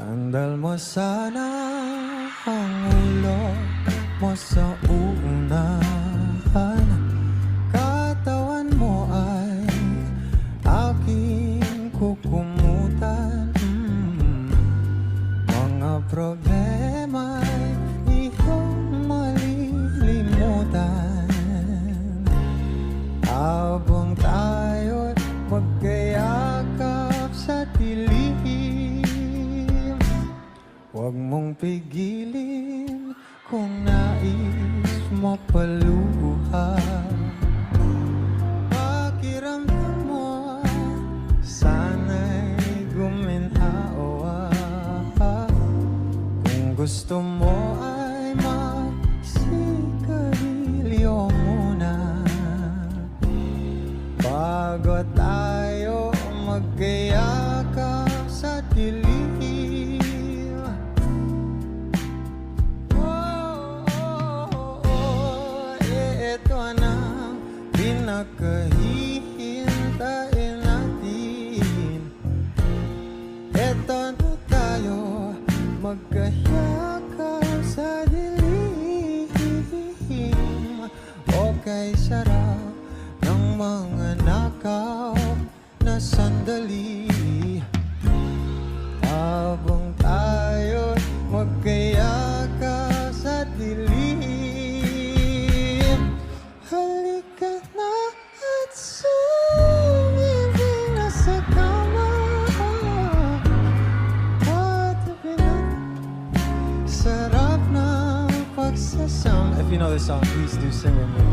Sandal mo sana ang ulo mo sa unahan Katawan mo ay aking kukumutan Mm. Mga problema'y Huwag mong pigilin kung nais mo paluha Pakiramdam mo sana'y guminhawa. Kung gusto mo ay magsigarilyo muna. Bago tayo magkayakap na ang pinakahihintayin natin. Ito na tayo magkayakap sa dilim Okay, sarap ng mga nakaw na sandali If you know this song, please do sing with me